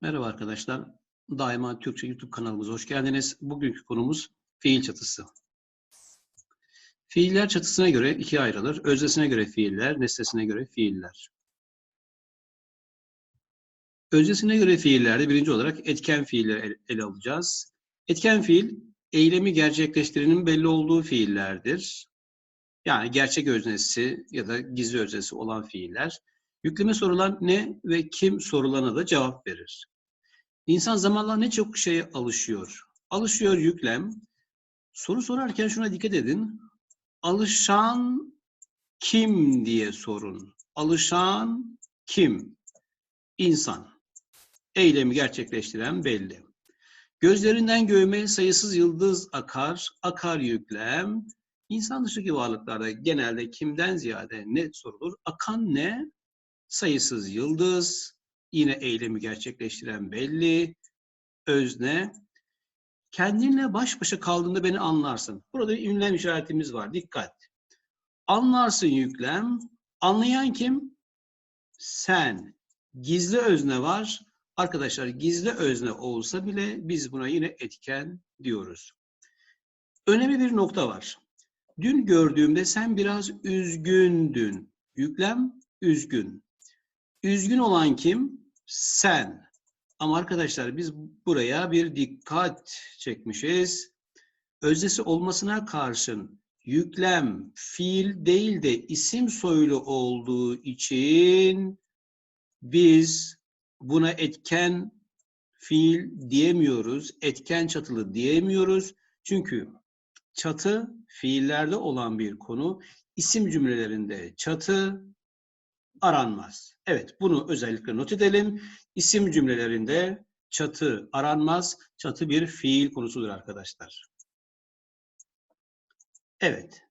Merhaba arkadaşlar. Daima Türkçe YouTube kanalımıza hoş geldiniz. Bugünkü konumuz fiil çatısı. Fiiller çatısına göre ikiye ayrılır. Öznesine göre fiiller, nesnesine göre fiiller. Öznesine göre fiillerde birinci olarak etken fiilleri ele alacağız. Etken fiil, eylemi gerçekleştirenin belli olduğu fiillerdir. Yani gerçek öznesi ya da gizli öznesi olan fiiller. Yükleme sorulan ne ve kim sorulana da cevap verir. İnsan zamanla ne çok şeye alışıyor. Alışıyor yüklem. Soru sorarken şuna dikkat edin. Alışan kim diye sorun. Alışan kim? İnsan. Eylemi gerçekleştiren belli. Gözlerinden göğüme sayısız yıldız akar, akar yüklem. İnsan dışındaki varlıklarda genelde kimden ziyade ne sorulur? Akan ne? Sayısız yıldız, yine eylemi gerçekleştiren belli, özne. Kendinle baş başa kaldığında beni anlarsın. Burada bir ünlem işaretimiz var, dikkat. Anlarsın yüklem, anlayan kim? Sen. Gizli özne var. Arkadaşlar gizli özne olsa bile biz buna yine etken diyoruz. Önemli bir nokta var. Dün gördüğümde sen biraz üzgündün. Yüklem üzgün. Üzgün olan kim? Sen. Ama arkadaşlar biz buraya bir dikkat çekmişiz. Öznesi olmasına karşın yüklem fiil değil de isim soylu olduğu için biz buna etken fiil diyemiyoruz, etken çatılı diyemiyoruz. Çünkü çatı fiillerde olan bir konu. İsim cümlelerinde çatı aranmaz. Evet, bunu özellikle not edelim. İsim cümlelerinde çatı aranmaz. Çatı bir fiil konusudur arkadaşlar. Evet.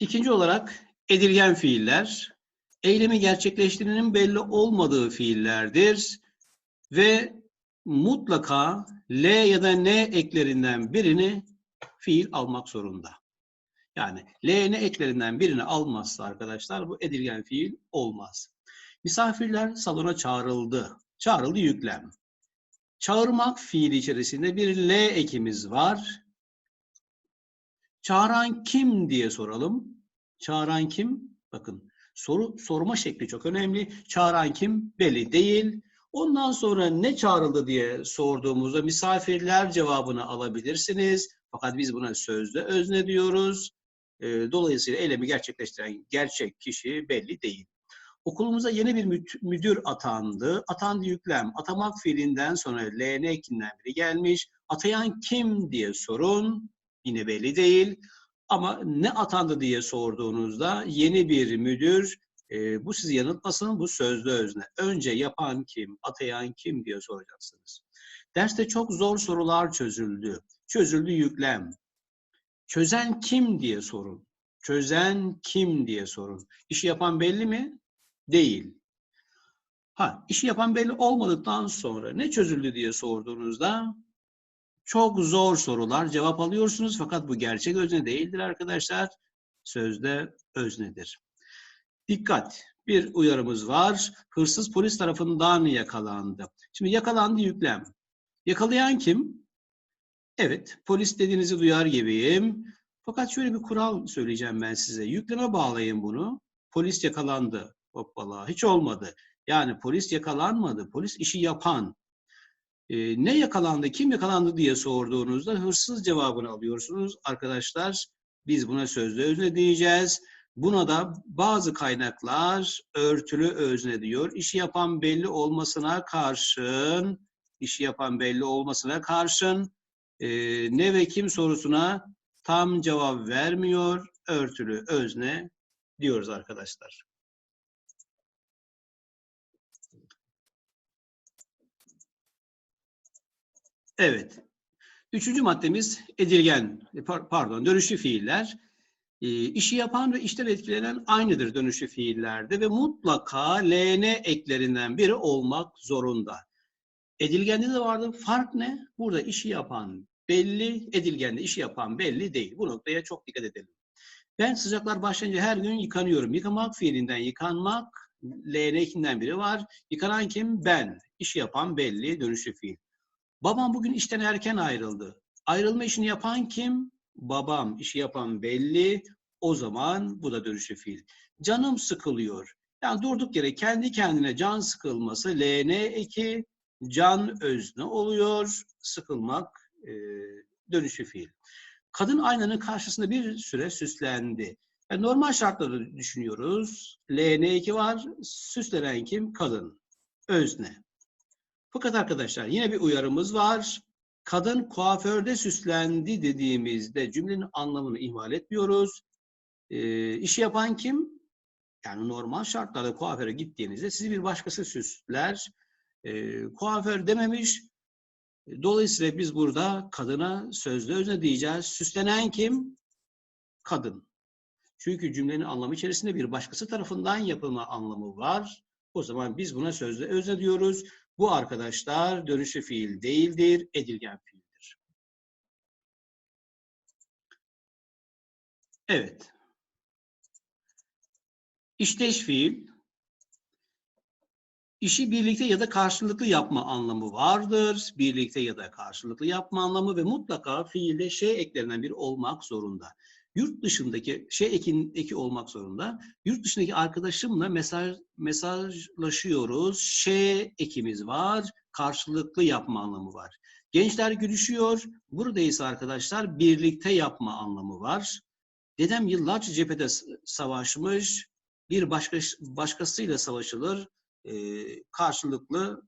İkinci olarak edilgen fiiller. Eylemi gerçekleştirenin belli olmadığı fiillerdir. Ve mutlaka L ya da N eklerinden birini fiil almak zorunda. Yani L'ne eklerinden birini almazsa arkadaşlar bu edilgen fiil olmaz. Misafirler salona çağrıldı. Çağrıldı yüklem. Çağırmak fiili içerisinde bir L ekimiz var. Çağıran kim diye soralım. Çağıran kim? Bakın soru sorma şekli çok önemli. Çağıran kim? Belli değil. Ondan sonra ne çağrıldı diye sorduğumuzda misafirler cevabını alabilirsiniz. Fakat biz buna sözde özne diyoruz. Dolayısıyla eylemi gerçekleştiren gerçek kişi belli değil. Okulumuza yeni bir müdür atandı. Atandı yüklem. Atamak fiilinden sonra LN ekinden biri gelmiş. Atayan kim diye sorun. Yine belli değil. Ama ne atandı diye sorduğunuzda yeni bir müdür e, bu sizi yanıltmasın bu sözlü özne. Önce yapan kim, atayan kim diye soracaksınız. Derste çok zor sorular çözüldü. Çözüldü yüklem. Çözen kim diye sorun. Çözen kim diye sorun. İşi yapan belli mi? Değil. Ha, işi yapan belli olmadıktan sonra ne çözüldü diye sorduğunuzda çok zor sorular cevap alıyorsunuz fakat bu gerçek özne değildir arkadaşlar. Sözde öznedir. Dikkat! Bir uyarımız var. Hırsız polis tarafından yakalandı. Şimdi yakalandı yüklem. Yakalayan kim? Evet, polis dediğinizi duyar gibiyim. Fakat şöyle bir kural söyleyeceğim ben size. Yükleme bağlayın bunu. Polis yakalandı. Hoppala, hiç olmadı. Yani polis yakalanmadı. Polis işi yapan. Ee, ne yakalandı, kim yakalandı diye sorduğunuzda hırsız cevabını alıyorsunuz. Arkadaşlar biz buna sözlü özne diyeceğiz. Buna da bazı kaynaklar örtülü özne diyor. İşi yapan belli olmasına karşın, işi yapan belli olmasına karşın e, ne ve kim sorusuna tam cevap vermiyor. Örtülü özne diyoruz arkadaşlar. Evet. Üçüncü maddemiz edilgen, pardon dönüşlü fiiller. E, işi yapan ve işten etkilenen aynıdır dönüşlü fiillerde ve mutlaka LN eklerinden biri olmak zorunda. Edilgende de vardı. Fark ne? Burada işi yapan belli, edilgende işi yapan belli değil. Bu noktaya çok dikkat edelim. Ben sıcaklar başlayınca her gün yıkanıyorum. Yıkamak fiilinden yıkanmak LN ikinden biri var. Yıkanan kim? Ben. İşi yapan belli, dönüşlü fiil. Babam bugün işten erken ayrıldı. Ayrılma işini yapan kim? Babam. İşi yapan belli. O zaman bu da dönüşlü fiil. Canım sıkılıyor. Yani durduk yere kendi kendine can sıkılması LN eki can özne oluyor. Sıkılmak e, dönüşlü fiil. Kadın aynanın karşısında bir süre süslendi. Yani normal şartları düşünüyoruz. LN2 var. Süslenen kim? Kadın. Özne. Fakat arkadaşlar yine bir uyarımız var. Kadın kuaförde süslendi dediğimizde cümlenin anlamını ihmal etmiyoruz. E, işi yapan kim? Yani normal şartlarda kuaföre gittiğinizde sizi bir başkası süsler. E, kuaför dememiş. Dolayısıyla biz burada kadına sözlü özne diyeceğiz. Süslenen kim? Kadın. Çünkü cümlenin anlamı içerisinde bir başkası tarafından yapılma anlamı var. O zaman biz buna sözlü özne diyoruz. Bu arkadaşlar dönüşü fiil değildir, edilgen fiildir. Evet. İşteş fiil, işi birlikte ya da karşılıklı yapma anlamı vardır. Birlikte ya da karşılıklı yapma anlamı ve mutlaka fiilde şey eklerinden biri olmak zorunda. Yurt dışındaki şey ekin, eki olmak zorunda. Yurt dışındaki arkadaşımla mesaj mesajlaşıyoruz. Şey ekimiz var. Karşılıklı yapma anlamı var. Gençler gülüşüyor. Burada ise arkadaşlar birlikte yapma anlamı var. Dedem yıllarca cephede savaşmış. Bir başka, başkasıyla savaşılır. Ee, karşılıklı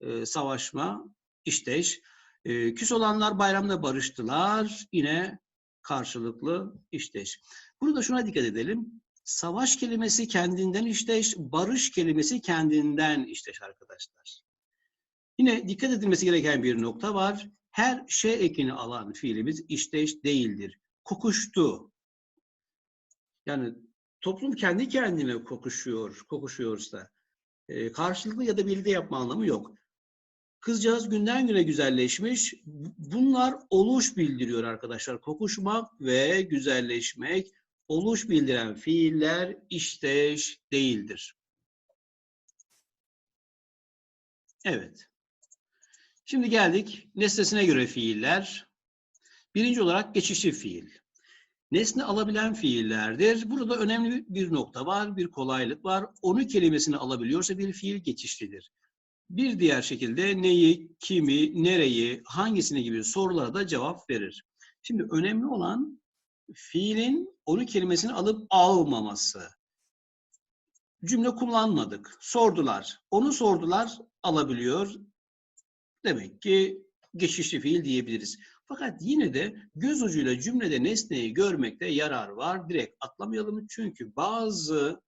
e, savaşma, işteş. E, küs olanlar bayramda barıştılar. Yine karşılıklı işteş. Burada şuna dikkat edelim. Savaş kelimesi kendinden işteş, barış kelimesi kendinden işteş arkadaşlar. Yine dikkat edilmesi gereken bir nokta var. Her şey ekini alan fiilimiz işteş değildir. Kokuştu. Yani toplum kendi kendine kokuşuyor, kokuşuyorsa e, karşılıklı ya da birlikte yapma anlamı yok. Kızcağız günden güne güzelleşmiş. Bunlar oluş bildiriyor arkadaşlar. Kokuşmak ve güzelleşmek oluş bildiren fiiller işteş değildir. Evet. Şimdi geldik nesnesine göre fiiller. Birinci olarak geçişli fiil. Nesne alabilen fiillerdir. Burada önemli bir nokta var, bir kolaylık var. Onu kelimesini alabiliyorsa bir fiil geçişlidir. Bir diğer şekilde neyi, kimi, nereyi, hangisini gibi sorulara da cevap verir. Şimdi önemli olan fiilin onu kelimesini alıp almaması. Cümle kullanmadık. Sordular. Onu sordular alabiliyor. Demek ki geçişli fiil diyebiliriz. Fakat yine de göz ucuyla cümlede nesneyi görmekte yarar var. Direkt atlamayalım çünkü bazı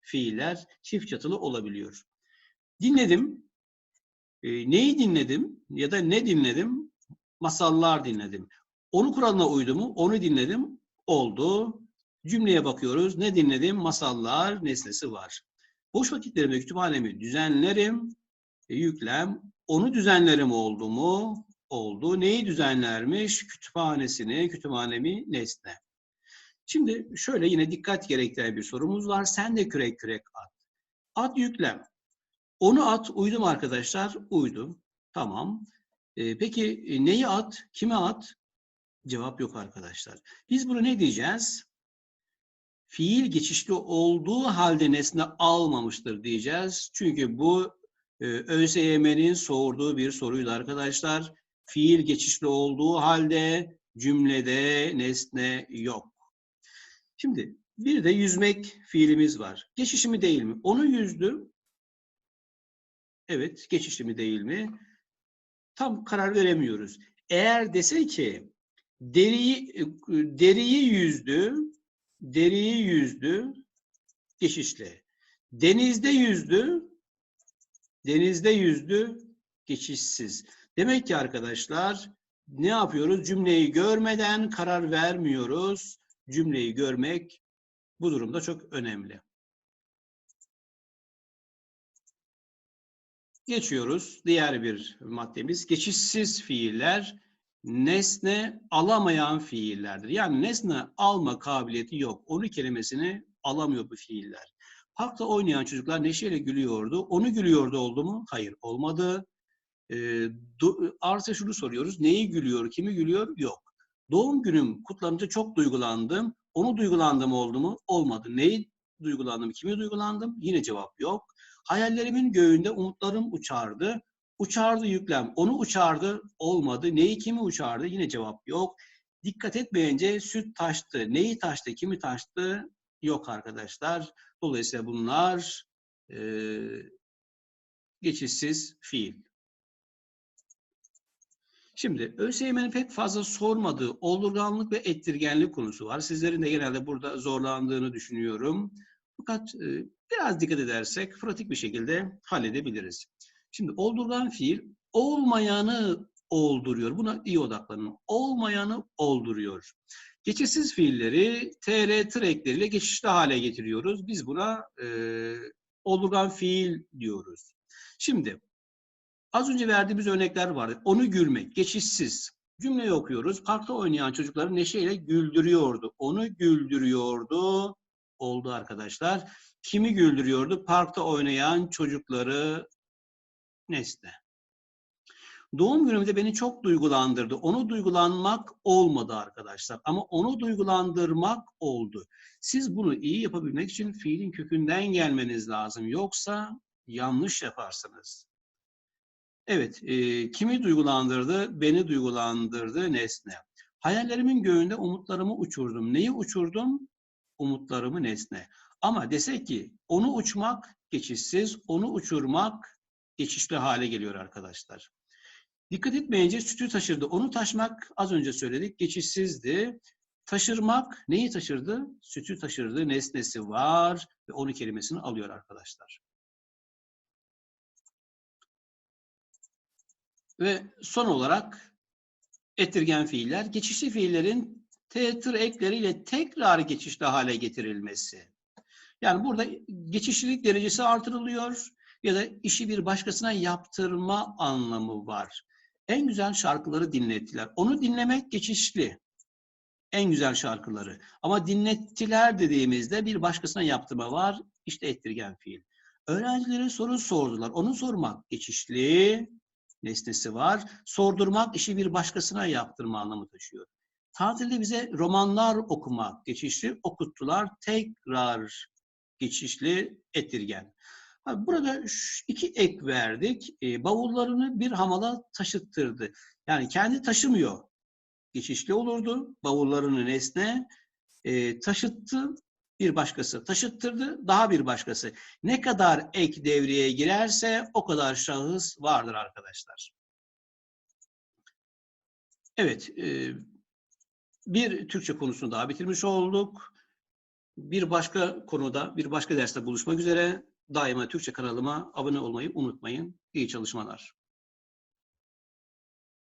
fiiller çift çatılı olabiliyor. Dinledim. E, neyi dinledim ya da ne dinledim? Masallar dinledim. Onu kuralına uydu mu? Onu dinledim. Oldu. Cümleye bakıyoruz. Ne dinledim? Masallar nesnesi var. Boş vakitlerimde kütüphanemi düzenlerim. E, yüklem. Onu düzenlerim oldu mu? Oldu. Neyi düzenlermiş? Kütüphanesini, kütüphanemi, nesne. Şimdi şöyle yine dikkat gerektiren bir sorumuz var. Sen de kürek kürek at. At yüklem. Onu at, uydum arkadaşlar, uydum. Tamam. E, peki neyi at, kime at? Cevap yok arkadaşlar. Biz bunu ne diyeceğiz? Fiil geçişli olduğu halde nesne almamıştır diyeceğiz. Çünkü bu e, ÖSYM'nin sorduğu bir soruydu arkadaşlar. Fiil geçişli olduğu halde cümlede nesne yok. Şimdi bir de yüzmek fiilimiz var. Geçişi mi değil mi? Onu yüzdü. Evet, geçişli mi değil mi? Tam karar veremiyoruz. Eğer dese ki deriyi deriyi yüzdü, deriyi yüzdü, geçişli. Denizde yüzdü, denizde yüzdü, geçişsiz. Demek ki arkadaşlar ne yapıyoruz? Cümleyi görmeden karar vermiyoruz. Cümleyi görmek bu durumda çok önemli. Geçiyoruz. Diğer bir maddemiz geçişsiz fiiller nesne alamayan fiillerdir. Yani nesne alma kabiliyeti yok. Onu kelimesini alamıyor bu fiiller. Parkta oynayan çocuklar neşeyle gülüyordu. Onu gülüyordu oldu mu? Hayır olmadı. E, do, artı şunu soruyoruz. Neyi gülüyor, kimi gülüyor? Yok. Doğum günüm kutlanınca çok duygulandım. Onu duygulandım oldu mu? Olmadı. Neyi duygulandım, kimi duygulandım? Yine cevap yok. Hayallerimin göğünde umutlarım uçardı. Uçardı yüklem. Onu uçardı. Olmadı. Neyi kimi uçardı? Yine cevap yok. Dikkat etmeyince süt taştı. Neyi taştı, kimi taştı? Yok arkadaşlar. Dolayısıyla bunlar e, geçişsiz fiil. Şimdi ÖSYM'nin pek fazla sormadığı oldurganlık ve ettirgenlik konusu var. Sizlerin de genelde burada zorlandığını düşünüyorum. Fakat e, biraz dikkat edersek pratik bir şekilde halledebiliriz. Şimdi oldurgan fiil olmayanı olduruyor. Buna iyi odaklanın. Olmayanı olduruyor. Geçişsiz fiilleri tr tır ekleriyle geçişli hale getiriyoruz. Biz buna e, oldurgan fiil diyoruz. Şimdi az önce verdiğimiz örnekler vardı. Onu gülmek, geçişsiz. Cümleyi okuyoruz. Parkta oynayan çocukları neşeyle güldürüyordu. Onu güldürüyordu. Oldu arkadaşlar. Kimi güldürüyordu? Parkta oynayan çocukları nesne. Doğum günümde beni çok duygulandırdı. Onu duygulanmak olmadı arkadaşlar. Ama onu duygulandırmak oldu. Siz bunu iyi yapabilmek için fiilin kökünden gelmeniz lazım. Yoksa yanlış yaparsınız. Evet, e, kimi duygulandırdı? Beni duygulandırdı nesne. Hayallerimin göğünde umutlarımı uçurdum. Neyi uçurdum? Umutlarımı nesne. Ama desek ki onu uçmak geçişsiz, onu uçurmak geçişli hale geliyor arkadaşlar. Dikkat etmeyince sütü taşırdı. Onu taşmak az önce söyledik geçişsizdi. Taşırmak neyi taşırdı? Sütü taşırdı. Nesnesi var ve onu kelimesini alıyor arkadaşlar. Ve son olarak ettirgen fiiller. Geçişli fiillerin teğetir ekleriyle tekrar geçişli hale getirilmesi. Yani burada geçişlilik derecesi artırılıyor ya da işi bir başkasına yaptırma anlamı var. En güzel şarkıları dinlettiler. Onu dinlemek geçişli. En güzel şarkıları. Ama dinlettiler dediğimizde bir başkasına yaptırma var. İşte ettirgen fiil. Öğrencilere soru sordular. Onu sormak geçişli nesnesi var. Sordurmak işi bir başkasına yaptırma anlamı taşıyor. Tatilde bize romanlar okumak geçişli okuttular. Tekrar geçişli ettirgen. Burada iki ek verdik. E, bavullarını bir hamala taşıttırdı. Yani kendi taşımıyor. Geçişli olurdu. Bavullarını nesne e, taşıttı bir başkası. Taşıttırdı daha bir başkası. Ne kadar ek devreye girerse o kadar şahıs vardır arkadaşlar. Evet. E, bir Türkçe konusunu daha bitirmiş olduk. Bir başka konuda, bir başka derste buluşmak üzere. Daima Türkçe kanalıma abone olmayı unutmayın. İyi çalışmalar.